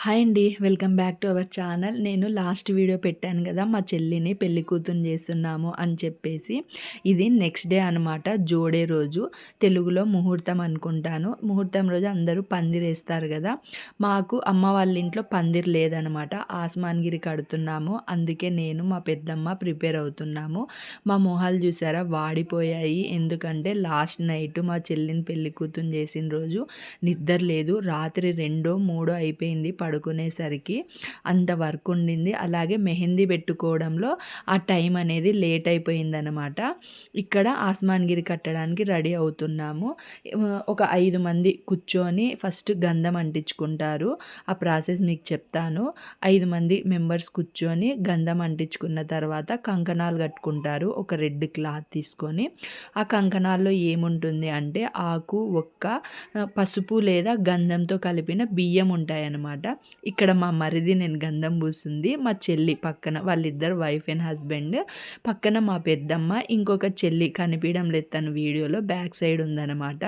Hi అండి welcome back to our channel. నేను last video పెట్టాను కదా మా చెల్లిని పెళ్ళి కూతురు చేస్తున్నాము అని చెప్పేసి. ఇది నెక్స్ట్ డే అనమాట జోడే రోజు. తెలుగులో ముహూర్తం అనుకుంటాను. ముహూర్తం రోజు అందరూ పందిరేస్తారు కదా. మాకు అమ్మ వాళ్ళ ఇంట్లో పందిర్ లేదనమాట ఆస్మాన్గిరి కడుతున్నాము. అందుకే నేను మా పెద్దమ్మ ప్రిపేర్ అవుతున్నాము. మా మొహాలు చూసారా వాడిపోయాయి. ఎందుకంటే లాస్ట్ నైట్ మా చెల్లిని పెళ్ళి కూతురు చేసిన రోజు నిద్ర లేదు. రాత్రి రెండో మూడో అయిపోయింది. పడుకునేసరికి అంత వర్క్ ఉండింది. అలాగే మెహందీ పెట్టుకోవడంలో ఆ టైం అనేది లేట్ అయిపోయిందనమాట ఇక్కడ ఆస్మాన్గిరి కట్టడానికి రెడీ అవుతున్నాము. ఒక ఐదు మంది కూర్చొని ఫస్ట్ గంధం అంటించుకుంటారు. ఆ ప్రాసెస్ మీకు చెప్తాను. ఐదు మంది మెంబర్స్ కూర్చొని గంధం అంటించుకున్న తర్వాత కంకణాలు కట్టుకుంటారు. ఒక రెడ్ క్లాత్ తీసుకొని. ఆ కంకణాల్లో ఏముంటుంది అంటే ఆకు ఒక్క పసుపు లేదా గంధంతో కలిపిన బియ్యం ఉంటాయన్నమాట. ఇక్కడ మా మరిది నేను గంధం పూస్తుంది మా చెల్లి పక్కన వాళ్ళిద్దరు వైఫ్ అండ్ హస్బెండ్ పక్కన మా పెద్దమ్మ ఇంకొక చెల్లి కనిపించడం లేదు తన వీడియోలో బ్యాక్ సైడ్ ఉందన్నమాట.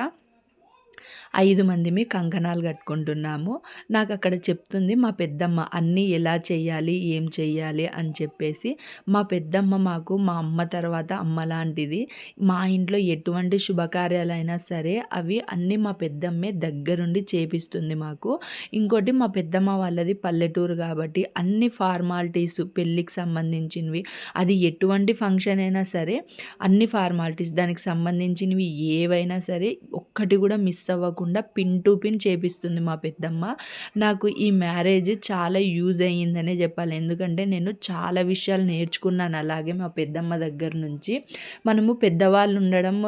ఐదు మందిమి కంకణాలు కట్టుకుంటున్నాము. నాకు అక్కడ చెప్తుంది మా పెద్దమ్మ అన్నీ ఎలా చేయాలి ఏం చేయాలి అని చెప్పేసి మా పెద్దమ్మ మాకు మా అమ్మ తర్వాత అమ్మ లాంటిది మా ఇంట్లో ఎటువంటి శుభకార్యాలైనా సరే అవి అన్నీ మా పెద్దమ్మే దగ్గరుండి చేపిస్తుంది మాకు. ఇంకోటి మా పెద్దమ్మ వాళ్ళది పల్లెటూరు కాబట్టి అన్ని ఫార్మాలిటీస్ పెళ్ళికి సంబంధించినవి అది ఎటువంటి ఫంక్షన్ అయినా సరే అన్ని ఫార్మాలిటీస్ దానికి సంబంధించినవి ఏవైనా సరే ఒక్కటి కూడా మిస్ అవ్వకుండా పిన్ టు పిన్ చేపిస్తుంది మా పెద్దమ్మ. నాకు ఈ మ్యారేజ్ చాలా యూజ్ అయ్యిందనే చెప్పాలి. ఎందుకంటే నేను చాలా విషయాలు నేర్చుకున్నాను అలాగే మా పెద్దమ్మ దగ్గర నుంచి. మనము పెద్దవాళ్ళు ఉండడం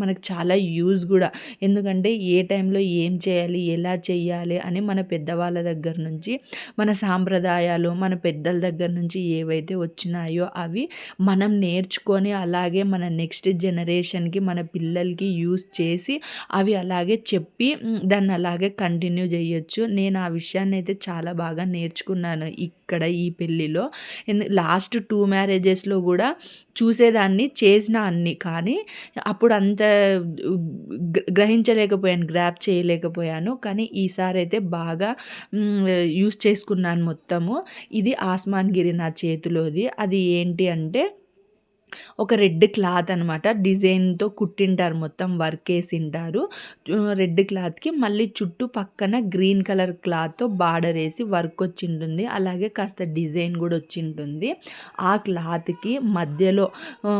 మనకు చాలా యూజ్ కూడా. ఎందుకంటే ఏ టైంలో ఏం చేయాలి ఎలా చేయాలి అని మన పెద్దవాళ్ళ దగ్గర నుంచి మన సాంప్రదాయాలు మన పెద్దల దగ్గర నుంచి ఏవైతే వచ్చినాయో అవి మనం నేర్చుకొని అలాగే మన నెక్స్ట్ జనరేషన్కి మన పిల్లలకి యూజ్ చేసి అవి అలా అలాగే చెప్పి దాన్ని అలాగే కంటిన్యూ చేయొచ్చు. నేను ఆ విషయాన్ని అయితే చాలా బాగా నేర్చుకున్నాను ఇక్కడ ఈ పెళ్ళిలో. లాస్ట్ టూ మ్యారేజెస్లో కూడా చూసేదాన్ని చేసిన అన్ని. కానీ అప్పుడు అంత గ్రహించలేకపోయాను గ్రాప్ చేయలేకపోయాను. కానీ ఈసారి అయితే బాగా యూస్ చేసుకున్నాను మొత్తము. ఇది ఆస్మాన్ గిరి నా చేతిలోది. అది ఏంటి అంటే ఒక రెడ్ క్లాత్ అనమాట డిజైన్తో కుట్టింటారు మొత్తం వర్క్ వేసింటారు రెడ్ క్లాత్కి మళ్ళీ చుట్టూ పక్కన గ్రీన్ కలర్ క్లాత్తో బార్డర్ వేసి వర్క్ వచ్చి ఉంటుంది అలాగే కాస్త డిజైన్ కూడా వచ్చి ఉంటుంది ఆ క్లాత్కి మధ్యలో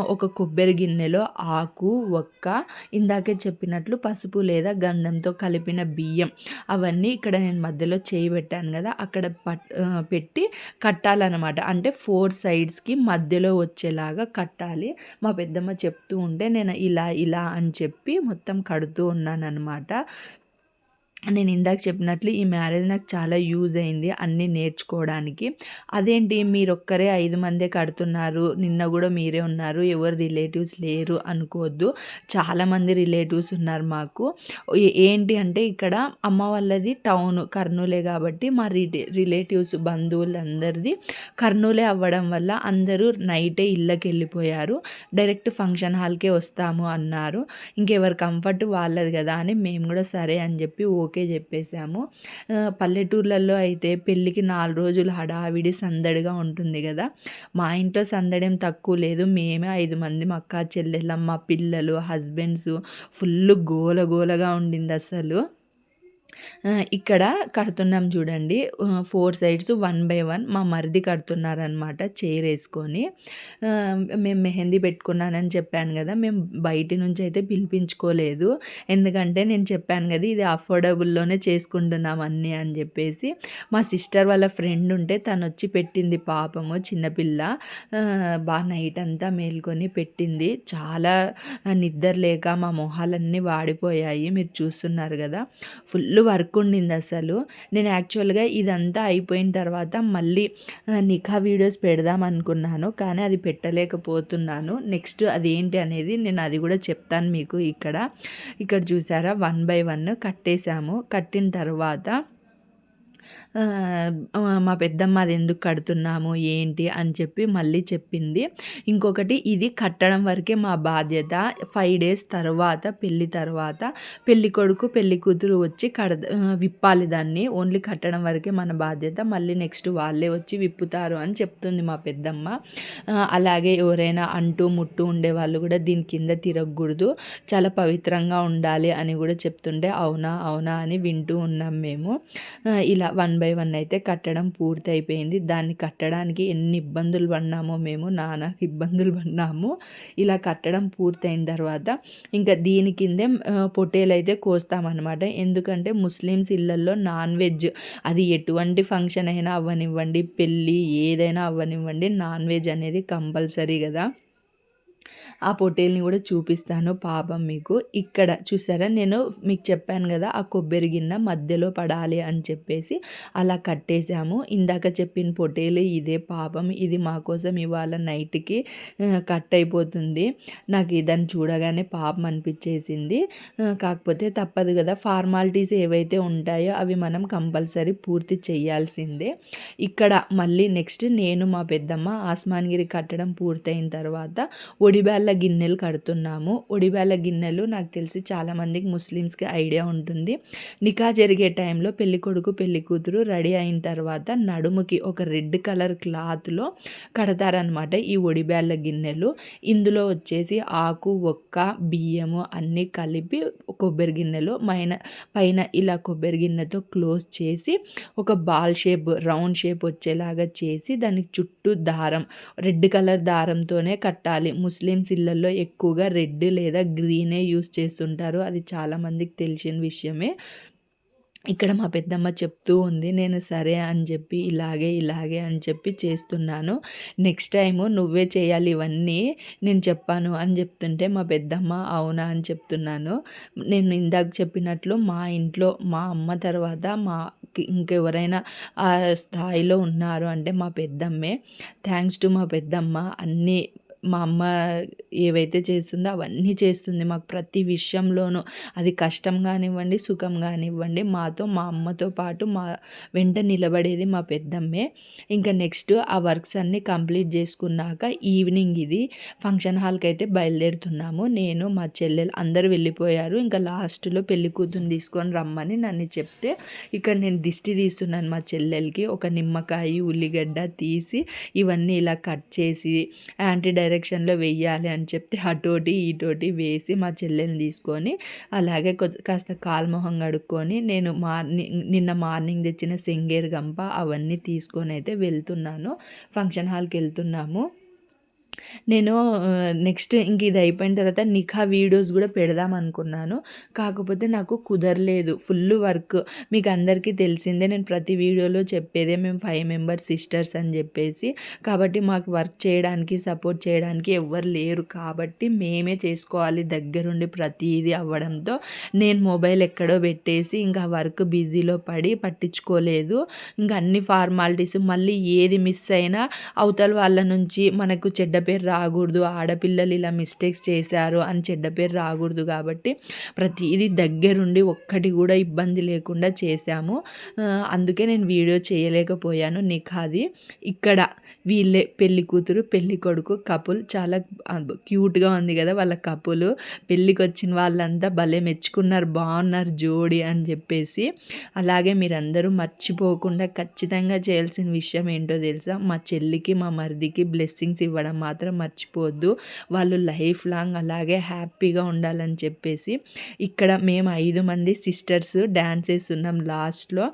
ఒక కొబ్బరి గిన్నెలో ఆకు ఒక్క ఇందాకే చెప్పినట్లు పసుపు లేదా గంధంతో కలిపిన బియ్యం అవన్నీ ఇక్కడ నేను మధ్యలో చేయి పెట్టాను కదా అక్కడ పట్ పెట్టి కట్టాలన్నమాట. అంటే ఫోర్ సైడ్స్కి మధ్యలో వచ్చేలాగా కట్ కట్టాలి మా పెద్దమ్మ చెప్తూ ఉంటే నేను ఇలా ఇలా అని చెప్పి మొత్తం కడుతూ ఉన్నాను అనమాట నేను ఇందాక చెప్పినట్లు ఈ మ్యారేజ్ నాకు చాలా యూజ్ అయింది అన్నీ నేర్చుకోవడానికి. అదేంటి మీరు ఒక్కరే ఐదు మందే కడుతున్నారు నిన్న కూడా మీరే ఉన్నారు ఎవరు రిలేటివ్స్ లేరు అనుకోవద్దు. చాలామంది రిలేటివ్స్ ఉన్నారు మాకు. ఏంటి అంటే ఇక్కడ అమ్మ వాళ్ళది టౌన్ కర్నూలే కాబట్టి మా రి రిలేటివ్స్ బంధువులందరిది కర్నూలే అవ్వడం వల్ల అందరూ నైటే ఇళ్ళకి వెళ్ళిపోయారు డైరెక్ట్ ఫంక్షన్ హాల్కే వస్తాము అన్నారు. ఇంకెవరు కంఫర్ట్ వాళ్ళది కదా అని మేము కూడా సరే అని చెప్పి ఓకే చెప్పేసాము పల్లెటూర్లలో అయితే పెళ్ళికి నాలుగు రోజులు హడావిడి సందడిగా ఉంటుంది కదా. మా ఇంట్లో సందడేం తక్కువ లేదు. మేమే ఐదు మంది మా అక్క చెల్లెళ్ళమ్మ పిల్లలు హస్బెండ్స్ ఫుల్ గోల గోలగా ఉండింది అసలు. ఇక్కడ కడుతున్నాం చూడండి. Four sides one by one మా మరిది కడుతున్నారనమాట చైర్ వేసుకొని. మేము మెహందీ పెట్టుకున్నానని చెప్పాను కదా మేము బయట నుంచి అయితే పిలిపించుకోలేదు. ఎందుకంటే నేను చెప్పాను కదా ఇది అఫోర్డబుల్లోనే చేసుకుంటున్నాం అన్నీ అని చెప్పేసి. మా సిస్టర్ వాళ్ళ ఫ్రెండ్ ఉంటే తను వచ్చి పెట్టింది పాపము చిన్నపిల్ల బాగా నైట్ అంతా మేల్కొని పెట్టింది. చాలా నిద్ర లేక మా మొహాలన్నీ వాడిపోయాయి. మీరు చూస్తున్నారు కదా ఫుల్ వర్క్ ఉండింది అసలు. నేను యాక్చువల్గా ఇదంతా అయిపోయిన తర్వాత మళ్ళీ నిఖా వీడియోస్ పెడదాం అనుకున్నాను. కానీ అది పెట్టలేకపోతున్నాను. నెక్స్ట్ అది ఏంటి అనేది నేను అది కూడా చెప్తాను మీకు ఇక్కడ. ఇక్కడ చూసారా? వన్ బై వన్ కట్టేశాము. కట్టిన తర్వాత మా పెద్దమ్మ అది ఎందుకు కడుతున్నాము ఏంటి అని చెప్పి మళ్ళీ చెప్పింది. ఇంకొకటి ఇది కట్టడం వరకే మా బాధ్యత. ఫైవ్ డేస్ తర్వాత పెళ్ళి తర్వాత పెళ్ళి కొడుకు పెళ్ళి కూతురు వచ్చి కడ విప్పాలి దాన్ని. ఓన్లీ కట్టడం వరకే మన బాధ్యత. మళ్ళీ నెక్స్ట్ వాళ్ళే వచ్చి విప్పుతారు అని చెప్తుంది మా పెద్దమ్మ. అలాగే ఎవరైనా అంటూ ముట్టు ఉండే వాళ్ళు కూడా దీని కింద తిరగకూడదు. చాలా పవిత్రంగా ఉండాలి అని కూడా చెప్తుండే అవునా అవునా అని వింటూ ఉన్నాం మేము. ఇలా వన్ బై వన్ అయితే కట్టడం పూర్తి అయిపోయింది దాన్ని కట్టడానికి ఎన్ని ఇబ్బందులు పడినామో మేము నానా ఇబ్బందులు పడినాము. ఇలా కట్టడం పూర్తయిన తర్వాత ఇంకా దీని కిందే పొట్టేలు అయితే కోస్తామన్నమాట. ఎందుకంటే ముస్లిమ్స్ ఇళ్ళల్లో నాన్ వెజ్ అది ఎటువంటి ఫంక్షన్ అయినా అవ్వనివ్వండి. పెళ్ళి ఏదైనా అవ్వనివ్వండి. నాన్ వెజ్ అనేది కంపల్సరీ కదా. ఆ పొట్టేల్ని కూడా చూపిస్తాను పాపం మీకు. ఇక్కడ చూసారా? నేను మీకు చెప్పాను కదా ఆ కొబ్బరి గిన్నె మధ్యలో పడాలి అని చెప్పేసి అలా కట్టేశాము. ఇందాక చెప్పిన పొట్టేలు ఇదే పాపం. ఇది మా కోసం ఇవాళ నైట్కి కట్ అయిపోతుంది. నాకు ఇదని చూడగానే పాపం అనిపించేసింది. కాకపోతే తప్పదు కదా ఫార్మాలిటీస్ ఏవైతే ఉంటాయో అవి మనం కంపల్సరీ పూర్తి చేయాల్సిందే. ఇక్కడ మళ్ళీ నెక్స్ట్ నేను మా పెద్దమ్మ ఆస్మాన్గిరి కట్టడం పూర్తయిన తర్వాత ఒడి ఒడిబ్యాళ్ళ గిన్నెలు కడుతున్నాము. ఒడిబ్యాల గిన్నెలు నాకు తెలిసి చాలామందికి ముస్లిమ్స్కి ఐడియా ఉంటుంది. నికా జరిగే టైంలో పెళ్ళి కొడుకు పెళ్ళి కూతురు రెడీ అయిన తర్వాత నడుముకి ఒక రెడ్ కలర్ క్లాత్లో కడతారనమాట ఈ ఒడిబ్యాళ్ళ గిన్నెలు. ఇందులో వచ్చేసి ఆకు ఒక్క బియ్యము అన్నీ కలిపి కొబ్బరి గిన్నెలో మైన పైన ఇలా కొబ్బరి గిన్నెతో క్లోజ్ చేసి ఒక బాల్ షేప్ రౌండ్ షేప్ వచ్చేలాగా చేసి దానికి చుట్టూ దారం రెడ్ కలర్ దారంతోనే కట్టాలి. ముస్లిం ముస్లిమ్స్ ఇళ్ళల్లో ఎక్కువగా రెడ్ లేదా గ్రీనే యూస్ చేస్తుంటారు. అది చాలామందికి తెలిసిన విషయమే. ఇక్కడ మా పెద్దమ్మ చెప్తూ ఉంది నేను సరే అని చెప్పి ఇలాగే ఇలాగే అని చెప్పి చేస్తున్నాను. నెక్స్ట్ టైము నువ్వే చేయాలి ఇవన్నీ. నేను చెప్పాను అని చెప్తుంటే మా పెద్దమ్మ అవునా అని చెప్తున్నాను. నేను ఇందాక చెప్పినట్లు మా ఇంట్లో మా అమ్మ తర్వాత మా ఇంకెవరైనా ఆ స్థాయిలో ఉన్నారు అంటే మా పెద్దమ్మే. థ్యాంక్స్ టు మా పెద్దమ్మ. అన్నీ మా అమ్మ ఏవైతే చేస్తుందో అవన్నీ చేస్తుంది మాకు ప్రతి విషయంలోనూ. అది కష్టం కానివ్వండి సుఖం కానివ్వండి మాతో మా అమ్మతో పాటు మా వెంట నిలబడేది మా పెద్దమ్మే. ఇంకా నెక్స్ట్ ఆ వర్క్స్ అన్నీ కంప్లీట్ చేసుకున్నాక ఈవినింగ్ ఇది ఫంక్షన్ హాల్కి అయితే బయలుదేరుతున్నాము. నేను మా చెల్లెలు అందరూ వెళ్ళిపోయారు. ఇంకా లాస్ట్లో పెళ్ళి కూతురు తీసుకొని రమ్మని నన్ను చెప్తే ఇక్కడ నేను దిష్టి తీస్తున్నాను మా చెల్లెలకి. ఒక నిమ్మకాయ ఉల్లిగడ్డ తీసి ఇవన్నీ ఇలా కట్ చేసి యాంటీ డైరెక్షన్లో వెయ్యాలి అని చెప్తే అటోటి ఇటోటి వేసి మా చెల్లెల్ని తీసుకొని అలాగే కాస్త కాల్మొహం కడుక్కొని నేను మార్నింగ్ నిన్న మార్నింగ్ తెచ్చిన సెంగేరు గంప అవన్నీ తీసుకొని అయితే వెళ్తున్నాను. ఫంక్షన్ హాల్కి వెళ్తున్నాము. నేను నెక్స్ట్ ఇంక ఇది అయిపోయిన తర్వాత నిఖా వీడియోస్ కూడా పెడదాం అనుకున్నాను. కాకపోతే నాకు కుదరలేదు. Full work. మీకు అందరికీ తెలిసిందే నేను ప్రతి వీడియోలో చెప్పేదే మేము ఫైవ్ మెంబర్స్ సిస్టర్స్ అని చెప్పేసి. కాబట్టి మాకు వర్క్ చేయడానికి సపోర్ట్ చేయడానికి ఎవ్వరు లేరు. కాబట్టి మేమే చేసుకోవాలి దగ్గరుండి ప్రతిదీ అవ్వడంతో. నేను మొబైల్ ఎక్కడో పెట్టేసి ఇంకా వర్క్ బిజీలో పడి పట్టించుకోలేదు. ఇంకా అన్ని ఫార్మాలిటీస్ మళ్ళీ ఏది మిస్ అయినా అవతల వాళ్ళ నుంచి మనకు చెడ్డ పేరు రాకూడదు ఆడపిల్లలు ఇలా మిస్టేక్స్ చేశారు అని చెడ్డ పేరు రాకూడదు కాబట్టి ప్రతిదీ దగ్గరుండి ఒక్కటి కూడా ఇబ్బంది లేకుండా చేశాము. అందుకే నేను వీడియో చేయలేకపోయాను నిఖాది. ఇక్కడ వీళ్ళే పెళ్ళి కూతురు పెళ్ళి కొడుకు కపుల్ చాలా క్యూట్గా ఉంది కదా వాళ్ళ కపులు పెళ్ళికి వచ్చిన వాళ్ళంతా భలే మెచ్చుకున్నారు బాగున్నారు జోడి అని చెప్పేసి. అలాగే మీరందరూ మర్చిపోకుండా ఖచ్చితంగా చేయాల్సిన విషయం ఏంటో తెలుసా? మా చెల్లికి మా మరిదికి బ్లెస్సింగ్స్ ఇవ్వడం మాత్రం. మాత్రం మర్చిపోవద్దు. వాళ్ళు లైఫ్ లాంగ్ అలాగే హ్యాపీగా ఉండాలని చెప్పేసి ఇక్కడ మేము ఐదు మంది సిస్టర్స్ డ్యాన్స్ వేస్తున్నాం లాస్ట్లో.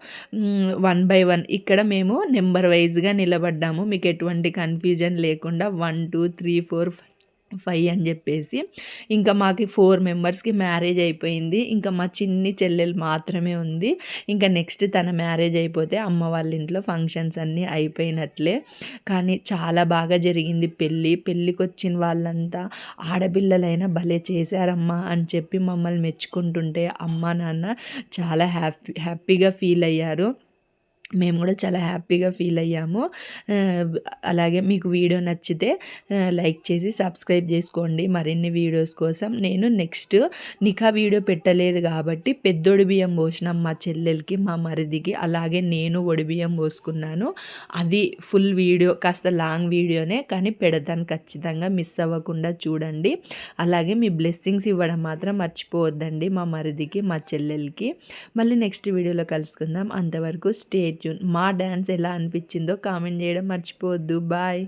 One by one. ఇక్కడ మేము నెంబర్ వైజ్గా నిలబడ్డాము. మీకు ఎటువంటి కన్ఫ్యూజన్ లేకుండా one two three four five five అని చెప్పేసి. ఇంకా మాకు ఫోర్ మెంబర్స్కి మ్యారేజ్ అయిపోయింది. ఇంకా మా చిన్ని చెల్లెలు మాత్రమే ఉంది. ఇంకా నెక్స్ట్ తన మ్యారేజ్ అయిపోతే అమ్మ వాళ్ళ ఇంట్లో ఫంక్షన్స్ అన్నీ అయిపోయినట్లే. కానీ చాలా బాగా జరిగింది పెళ్ళి. పెళ్ళికి వచ్చిన వాళ్ళంతా ఆడపిల్లలైనా భలే చేశారమ్మా అని చెప్పి మమ్మల్ని మెచ్చుకుంటుంటే అమ్మ నాన్న చాలా హ్యాపీ హ్యాపీగా ఫీల్ అయ్యారు. మేము కూడా చాలా హ్యాపీగా ఫీల్ అయ్యాము. అలాగే మీకు వీడియో నచ్చితే లైక్ చేసి సబ్స్క్రైబ్ చేసుకోండి. మరిన్ని వీడియోస్ కోసం నేను నెక్స్ట్ నిఖా వీడియో పెట్టలేదు కాబట్టి పెద్దొడి బియ్యం పోసినాం మా చెల్లెలకి మా మరిదికి. అలాగే నేను ఒడి బియ్యం పోసుకున్నాను. అది ఫుల్ వీడియో కాస్త లాంగ్ వీడియోనే కానీ పెడతాను. ఖచ్చితంగా మిస్ అవ్వకుండా చూడండి. అలాగే మీ బ్లెస్సింగ్స్ ఇవ్వడం మాత్రం మర్చిపోవద్దండి మా మరిదికి మా చెల్లెలకి. మళ్ళీ నెక్స్ట్ వీడియోలో కలుసుకుందాం. అంతవరకు స్టేట్ ట్యూన్ మా డ్యాన్స్ ఎలా అనిపించిందో కామెంట్ చేయడం మర్చిపోవద్దు. బాయ్.